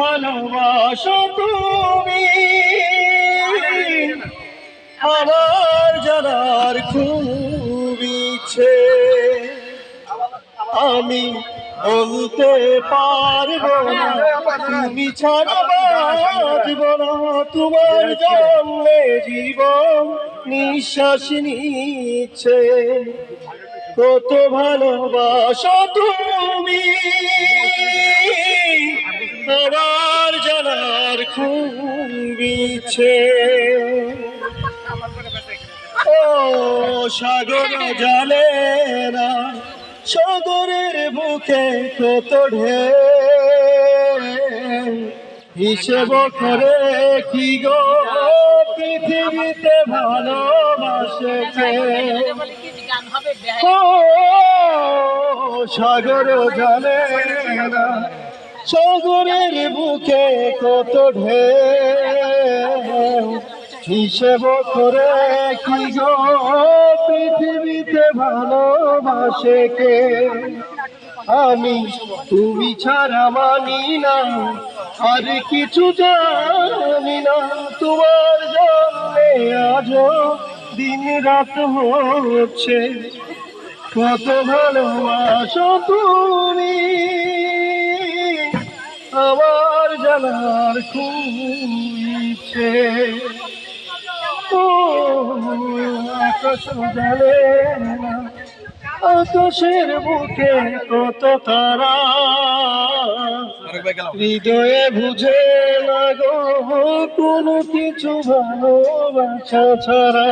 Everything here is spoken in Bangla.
ভালোবাসো তুমি। আমার জানার খুব ইচ্ছে আমি বলতে পারব না, তুমি ছাড়া বাঁচব না। তোমার জন্মে জীবন নিঃশ্বাস নিচ্ছে। কত ভালোবাসো তুমি। আমার জানার খুব ইচ্ছে। ও সাগর জানে না সাগরের বুকে কত ঢেউ হিসেব করে কি গো পৃথিবীতে ভালোবাসে? ও সাগর জানে না সাগরের বুকে কত ঢেউ। হিসেব করে কি গো, পৃথিবীতে ভালোবাসে কে? আমি তুমি ছাড়া মানি না, আর কিছু জানি না। তোমার জন্যে আজও দিন রাত হচ্ছে। কত ভালোবাসো তুমি? আমার জানার খুব ইচ্ছে। জানে আকাশের বুকে কত তারা। হৃদয়ে বুঝে না গো, কোনো কিছু ভালোবাসা ছাড়া।